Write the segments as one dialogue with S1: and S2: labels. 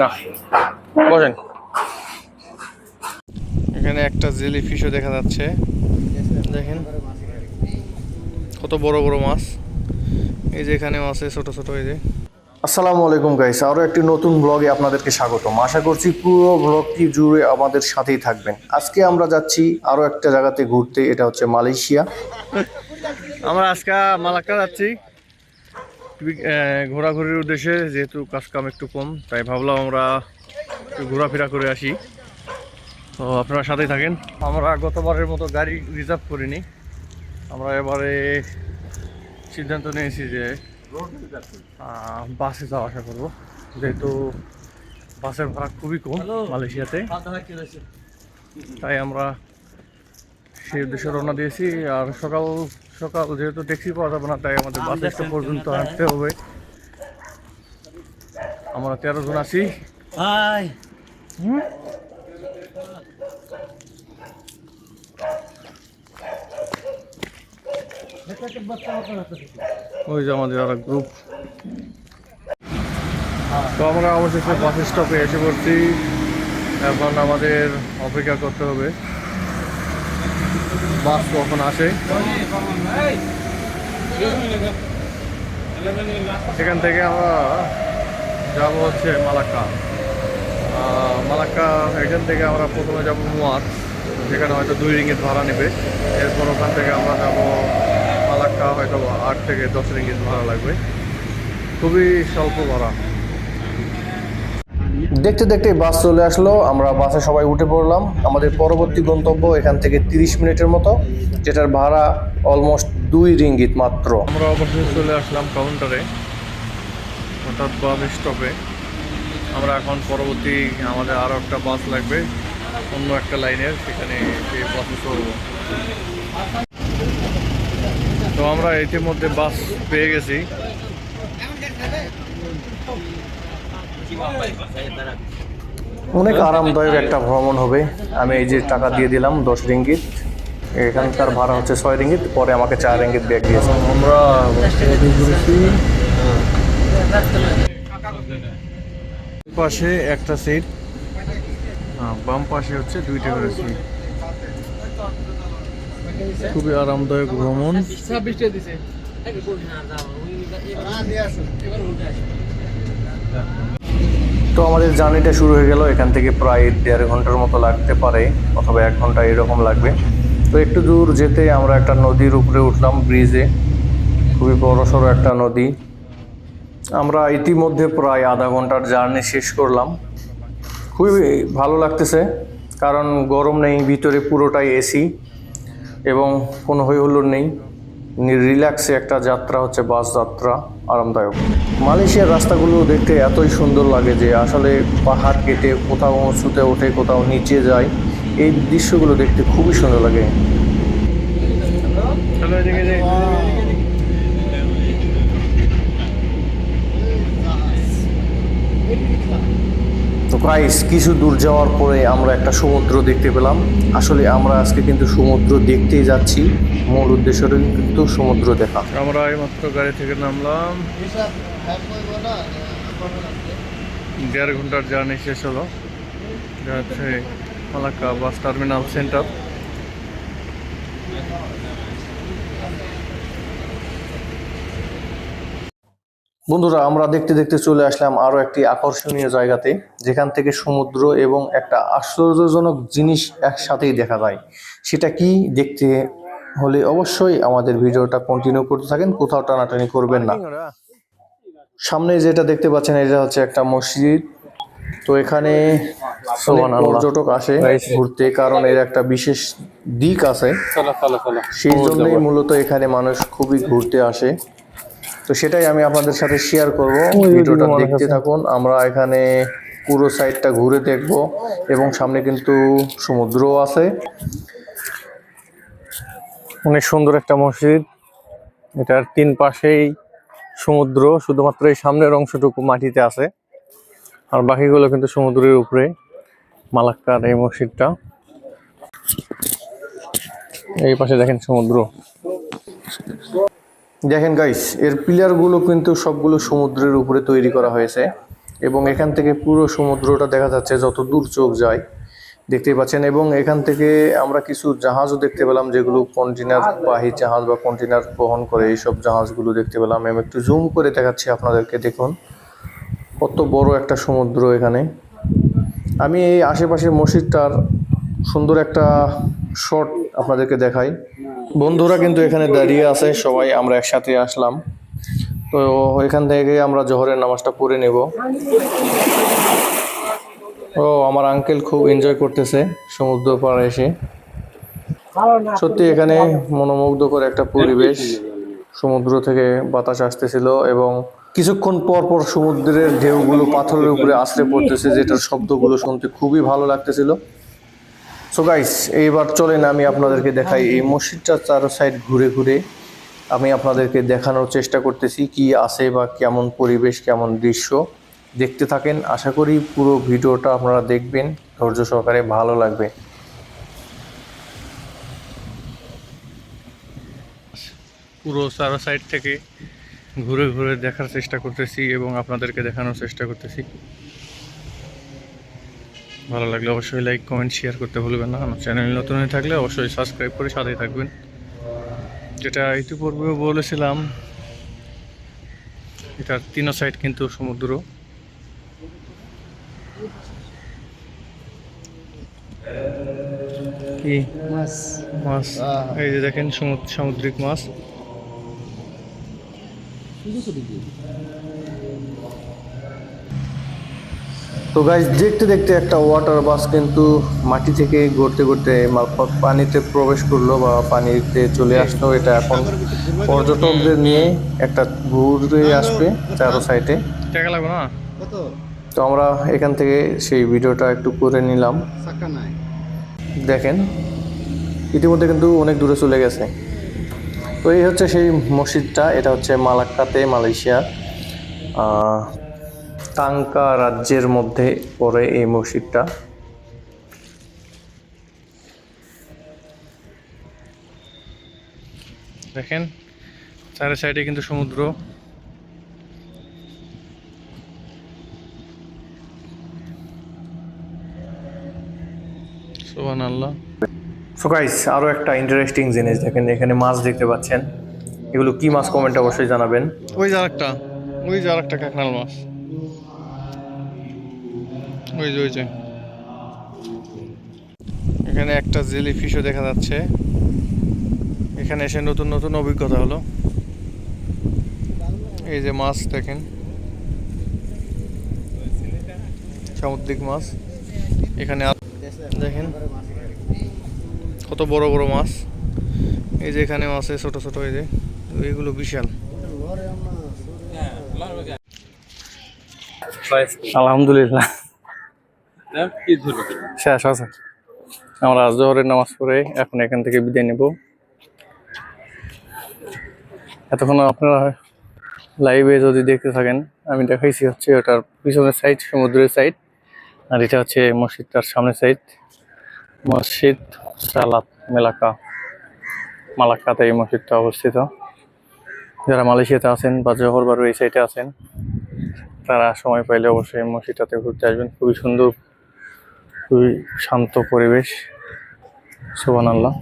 S1: না বসেন। এখানে একটা জেলি ফিশও দেখা যাচ্ছে। দেখেন কত বড় বড় মাছ। এই যে এখানে আছে ছোট ছোট এই যে।
S2: আসসালামু আলাইকুম গাইস আরও একটি নতুন ব্লগে আপনাদেরকে স্বাগতম। আশা করছি পুরো ব্লগটি জুড়ে আমাদের সাথেই থাকবেন। আজকে আমরা যাচ্ছি আরও একটা জায়গাতে ঘুরতে এটা হচ্ছে মালয়েশিয়া।
S1: আমরা আজকে মালাক্কা যাচ্ছি। ঘোরাঘুরির উদ্দেশ্যে যেহেতু কাজ কাম একটু কম তাই ভাবলাম আমরা একটু ঘোরাফেরা করে আসি। তো আপনারা সাথেই থাকেন। আমরা গতবারের মতো গাড়ি রিজার্ভ করিনি। আমরা এবারে সিদ্ধান্ত নিয়েছি যে বাসে যাওয়া আশা করব। যেহেতু বাসের ভাড়া খুবই কম মালয়েশিয়াতে। তাই আমরা সেই উদ্দেশ্যে রওনা দিয়েছি। আর সকাল সকাল যেহেতু ট্যাক্সি পাওয়া যাবে না তাই আমাদের বাস স্টপ পর্যন্ত হাঁটতে হবে। আমরা তেরো জন আছি। ওই যে আমাদের আর গ্রুপ তো আমরা অবশেষে বাস স্টপে এসে পড়ছি। এখন আমাদের অপেক্ষা করতে হবে। বাস কখন আসে? সেখান থেকে আমরা যাব হচ্ছে মালাক্কা। মালাক্কা, এখান থেকে আমরা প্রথমে যাব মুয়াত যেখানে হয়তো দুই রিঙ্গিত ভাড়া নেবে। এরপর ওখান থেকে আমরা যাব মালাক্কা হয়তো আট থেকে দশ রিঙ্গিত ভাড়া লাগবে। খুবই স্বল্প ভাড়া।
S2: দেখতে দেখতে বাস চলে আসলো। আমরা বাসে সবাই উঠে পড়লাম। আমাদের পরবর্তী গন্তব্য এখান থেকে তিরিশ মিনিটের মতো, যেটার ভাড়া অলমোস্ট দুই রিঙ্গিত মাত্র।
S1: আমরা অবশেষে চলে আসলাম কাউন্টারে অর্থাৎ বাস স্টপে আমরা এখন পরবর্তী আমাদের আরও একটা বাস লাগবে, অন্য একটা লাইনের, সেখানে সেই বাসে চলবো তো আমরা ইতিমধ্যে বাস পেয়ে গেছি।
S2: অনেক আরামদায়ক একটা ভ্রমণ হবে। আমি এই যে টাকা দিয়ে দিলাম দশ রিঙ্গিত। এখানকার ভাড়া হচ্ছে ছয় রিঙ্গিত পরে আমাকে চার রিঙ্গিত ব্যাগ দিয়েছে।
S1: আমরা পাশে একটা সিট বাম পাশে হচ্ছে দুইটা করে সিট খুবই আরামদায়ক ভ্রমণ।
S2: তো আমাদের জার্নিটা শুরু হয়ে গেল। এখান থেকে প্রায় দেড় ঘণ্টার মতো লাগতে পারে, অথবা এক ঘণ্টা এরকম লাগবে। তো একটু দূর যেতে আমরা একটা নদীর উপরে উঠলাম, ব্রিজে। খুবই বড় সড়ো একটা নদী। আমরা ইতিমধ্যে প্রায় আধা ঘণ্টার জার্নি শেষ করলাম। খুবই ভালো লাগতেছে, কারণ গরম নেই, ভিতরে পুরোটাই এসি এবং কোনো হই হুল্লোড় নেই। রিল্যাক্সে একটা যাত্রা হচ্ছে বাস যাত্রা, আরামদায়ক। মালয়েশিয়ার রাস্তাগুলো দেখতে এতই সুন্দর লাগে যে আসলে পাহাড় কেটে কোথাও উঁচুতে ওঠে কোথাও নিচে যায়, এই দৃশ্যগুলো দেখতে খুবই সুন্দর লাগে।
S1: চলো এদিকে
S2: প্রায় কিছু দূর যাওয়ার পরে আমরা একটা সমুদ্র দেখতে পেলাম। আসলে আমরা আজকে কিন্তু সমুদ্র দেখতেই যাচ্ছি। মূল উদ্দেশ্যটা কিন্তু সমুদ্র দেখা।
S1: আমরা এইমাত্র গাড়ি থেকে নামলাম। দেড় ঘণ্টার জার্নি শেষ হলো। হচ্ছে মালাক্কা বাস টার্মিনাল সেন্টার।
S2: বন্ধুরা আমরা দেখতে দেখতে চলে আসলাম আরও একটি আকর্ষণীয় জায়গাতে যেখান থেকে সমুদ্র এবং একটা আশ্চর্যজনক জিনিস একসাথেই দেখা যায়। সেটা কি দেখতে হলে অবশ্যই আমাদের ভিডিওটা কন্টিনিউ করতে থাকেন কোথাও টানাটানি করবেন না। সামনে যেটা দেখতে পাচ্ছেন এটা হচ্ছে একটা মসজিদ। তো এখানে পর্যটক আসে ঘুরতে কারণ এর একটা বিশেষ দিক আছে। সেই জন্যই মূলত এখানে মানুষ খুবই ঘুরতে আসে। তো সেটাই আমি আপনাদের সাথে শেয়ার করব। ভিডিওটা দেখতে থাকুন। আমরা এখানে পুরো সাইডটা ঘুরে দেখব এবং সামনে কিন্তু সমুদ্রও আছে।
S1: অনেক সুন্দর একটা মসজিদ। এটার তিন পাশেই সমুদ্র শুধুমাত্র এই সামনের অংশটুকু মাটিতে আছে। আর বাকিগুলো কিন্তু সমুদ্রের উপরে মালাক্কার এই মসজিদটা। এই পাশে দেখেন সমুদ্র।
S2: দেখেন গাইস এর পিলারগুলো কিন্তু সবগুলো সমুদ্রের উপরে তৈরি করা হয়েছে এবং এখান থেকে পুরো সমুদ্রটা দেখা যাচ্ছে যত দূর চোখ যায়, দেখতেই পাচ্ছেন। এবং এখান থেকে আমরা কিছু জাহাজও দেখতে পেলাম, যেগুলো কন্টেনার বাহী জাহাজ বা কন্টেনার বহন করে এইসব জাহাজগুলো দেখতে পেলাম। আমি একটু জুম করে দেখাচ্ছি আপনাদেরকে, দেখুন। কত বড় একটা সমুদ্র এখানে। আমি এই আশেপাশের মসজিদটার সুন্দর একটা শট আপনাদেরকে দেখাই। বন্ধুরা কিন্তু এখানে দাঁড়িয়ে আছে, সবাই আমরা একসাথে আসলাম। তো এখান থেকে আমরা জোহরের নামাজটা পড়ে নেব। ও, আমার আঙ্কেল খুব এনজয় করতেছে সমুদ্র পাড়ে এসে। সত্যি এখানে মনোমুগ্ধকর একটা পরিবেশ। সমুদ্র থেকে বাতাস আসতেছিল এবং কিছুক্ষণ পর পর সমুদ্রের ঢেউগুলো পাথরের উপরে আছড়ে পড়তেছে, যেটার শব্দগুলো শুনতে খুবই ভালো লাগতেছিল। সো গাইস এইবার চলেন আমি আপনাদেরকে দেখাই এই মসজিদটার চার সাইড ঘুরে ঘুরে। আমি আপনাদেরকে দেখানোর চেষ্টা করতেছি কি আছে বা কেমন পরিবেশ, কেমন দৃশ্য। দেখতে থাকেন, আশা করি পুরো ভিডিওটা আপনারা দেখবেন, ধৈর্য সহকারে ভালো লাগবে।
S1: পুরো চারো সাইড থেকে ঘুরে ঘুরে দেখার চেষ্টা করতেছি এবং আপনাদেরকে দেখানোর চেষ্টা করতেছি। ভালো লাগলে অবশ্যই লাইক কমেন্ট শেয়ার করতে ভুলবেন না। আমার চ্যানেল নতুন হয়ে থাকলে অবশ্যই সাবস্ক্রাইব করে সাথেই থাকবেন। যেটা ইতিপূর্বেও বলেছিলাম এটার তিনো সাইড কিন্তু সমুদ্র। কি?
S3: মাছ।
S1: মাছ। এই যে দেখেন সমুদ্র সামুদ্রিক মাছ।
S2: তো গাইস দেখতে দেখতে একটা ওয়াটার বাস কিন্তু মাটি থেকে গড়তে গড়তে মারফত পানিতে প্রবেশ করল বা পানিতে চলে আসলো। এটা এখন পর্যটকদের নিয়ে একটা ঘুরে আসবে চারো সাইডে
S1: টাকা লাগবে না?
S2: তো আমরা এখান থেকে সেই ভিডিওটা একটু করে নিলাম। দেখেন ইতিমধ্যে কিন্তু অনেক দূরে চলে গেছে। তো এই হচ্ছে সেই মসজিদটা এটা হচ্ছে মালাক্কাতে মালয়েশিয়া। আহ, তাঙ্কা রাজ্যের মধ্যে পড়ে এই মসজিদটা।
S1: দেখেন চারি সাইডে কিন্তু সমুদ্র। সোহান আল্লাহ
S2: সো গাইস আরও একটা ইন্টারেস্টিং জিনিস দেখেন এখানে মাছ দেখতে পাচ্ছেন। এগুলো কি মাছ কমেন্ট অবশ্যই জানাবেন।
S1: ওই যে আরেকটা ওই যে আরেকটা কাঁকড়াল মাছ। এখানে একটা জেলি ফিশও দেখা যাচ্ছে। এখানে এসে নতুন নতুন অভিজ্ঞতা হলো। এই যে মাছ দেখেন। সামুদ্রিক মাছ। এখানে দেখেন। কত বড় বড় মাছ। এই যে এখানে মাছ ছোট ছোট, এই যে। এইগুলো বিশাল। আলহামদুলিল্লাহ। শেষ আছে। আমরা জোহরের নামাজ পড়ে এখন এখান থেকে বিদায় নেব। এতক্ষণ আপনারা লাইভে যদি দেখতে থাকেন, আমি দেখাইছি হচ্ছে ওটার পিছনের সাইড সমুদ্রের সাইড আর এটা হচ্ছে মসজিদটার সামনের সাইড মসজিদ সালাত মেলাকা, মালাক্কাতে এই মসজিদটা অবস্থিত। যারা মালয়েশিয়াতে আছেন বা জহর বারু এই সাইডে আছেন, তারা সময় পাইলে অবশ্যই মসজিদটাতে ঘুরতে আসবেন। খুবই সুন্দর খুবই শান্ত পরিবেশ। সুবান আল্লাহ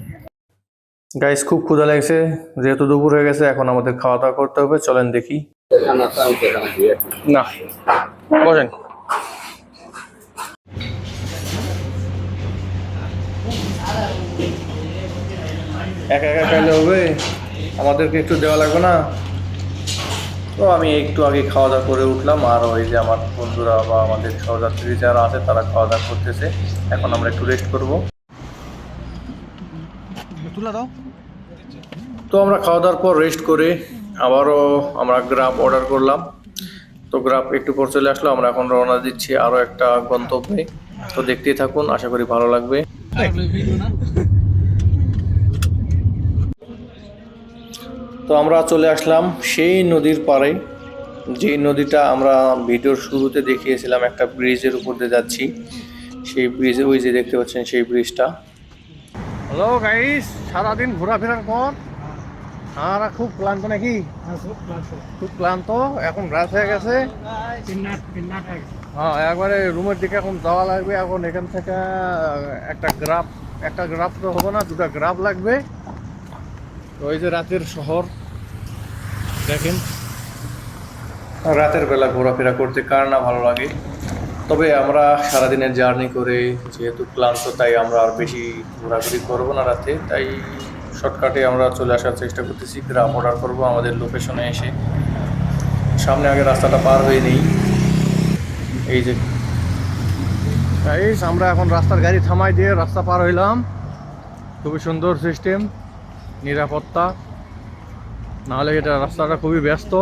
S1: গাইস খুব ক্ষুধা লাগছে। যেহেতু দুপুর হয়ে গেছে, এখন আমাদের খাওয়া দাওয়া করতে হবে। চলেন দেখি। না, বসেন। একা একা খাইলে হবে। আমাদেরকে একটু দেওয়া লাগবে না? তো আমি একটু আগে খাওয়া দাওয়া করে উঠলাম আর ওই যে আমার বন্ধুরা বা আমাদের সহযাত্রী যারা আছে তারা খাওয়া দাওয়া করতেছে। এখন আমরা একটু রেস্ট করব।
S2: তো আমরা খাওয়া দাওয়ার পর রেস্ট করে আবারও আমরা গ্রাফ অর্ডার করলাম। তো গ্রাফ একটু পর চলে আসলো আমরা এখন রওনা দিচ্ছি আরও একটা গন্তব্যে। তো দেখতেই থাকুন আশা করি ভালো লাগবে। তো আমরা চলে আসলাম সেই নদীর পাড়ে। যে নদীটা আমরা ভিডিওর শুরুতে দেখিয়েছিলাম একটা ব্রিজের উপর দিয়ে যাচ্ছি। সেই ব্রিজে ওই যে দেখতে পাচ্ছেন সেই ব্রিজটা।
S1: হ্যালো গাইস সারাদিন ঘোরাফেরার পর? আমরা খুব ক্লান্ত নাকি? খুব ক্লান্ত। এখন রাত হয়ে গেছে। হ্যাঁ একবারে রুমের দিকে এখন যাওয়া লাগবে। এখন এখান থেকে একটা গ্রাফ একটা গ্রাফ তো হবে না দুটা গ্রাফ লাগবে। তো ওই যে রাতের শহর দেখেন।
S2: রাতের বেলা ঘোরাফেরা করতে কার না ভালো লাগে? তবে আমরা সারাদিনের জার্নি করে যেহেতু ক্লান্ত তাই আমরা আর বেশি ঘোরাঘুরি করব না রাতে। তাই শর্টকাটে আমরা চলে আসার চেষ্টা করতেছি গ্রাম অর্ডার করব আমাদের লোকেশনে এসে। সামনে আগে রাস্তাটা পার হয়ে নেই। এই যে
S1: আমরা এখন রাস্তার গাড়ি থামাই দিয়ে রাস্তা পার হইলাম। খুবই সুন্দর সিস্টেম নিরাপত্তা। নাহলে এটা রাস্তাটা খুবই ব্যস্ত।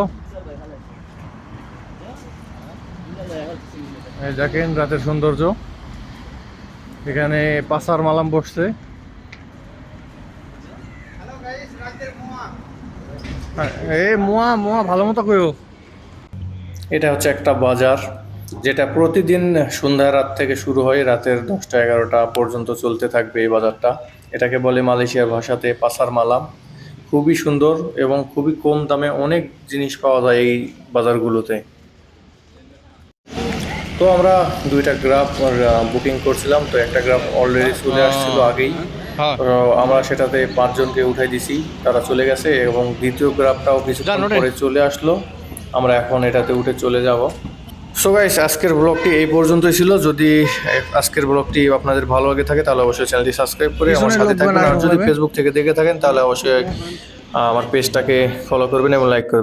S1: দেখেন রাতের সৌন্দর্য। এখানে পাসার মালাম বসছে। হ্যাঁ, এই মোয়া মোয়া ভালো মতো কইও।
S2: এটা হচ্ছে একটা বাজার যেটা প্রতিদিন সন্ধ্যা রাত থেকে শুরু হয় রাতের দশটা এগারোটা পর্যন্ত চলতে থাকবে এই বাজারটা। এটাকে বলে মালয়েশিয়ার ভাষাতে পাসার মালাম। খুবই সুন্দর এবং খুবই কম দামে অনেক জিনিস পাওয়া যায় এই বাজারগুলোতে। তো আমরা দুইটা গ্রাফ বুকিং করছিলাম তো একটা গ্রাফ অলরেডি চলে আসছিল আগেই।
S1: হ্যাঁ।
S2: আমরা সেটাতে পাঁচজনকে উঠাই দিছি তারা চলে গেছে এবং দ্বিতীয় গ্রাফটাও কিছুক্ষণ
S1: যান,
S2: পরে চলে আসলো। আমরা এখন এটাতে উঠে চলে যাব। সো গাইস আজকের ব্লগটি এই পর্যন্তই ছিল। যদি আজকের ব্লগটি আপনাদের ভালো লাগে থাকে তাহলে অবশ্যই চ্যানেলটি সাবস্ক্রাইব করে আমার সাথে থাকবেন। আর যদি ফেসবুক থেকে দেখে থাকেন তাহলে অবশ্যই আমার পেজটাকে ফলো করবেন এবং লাইক করবেন।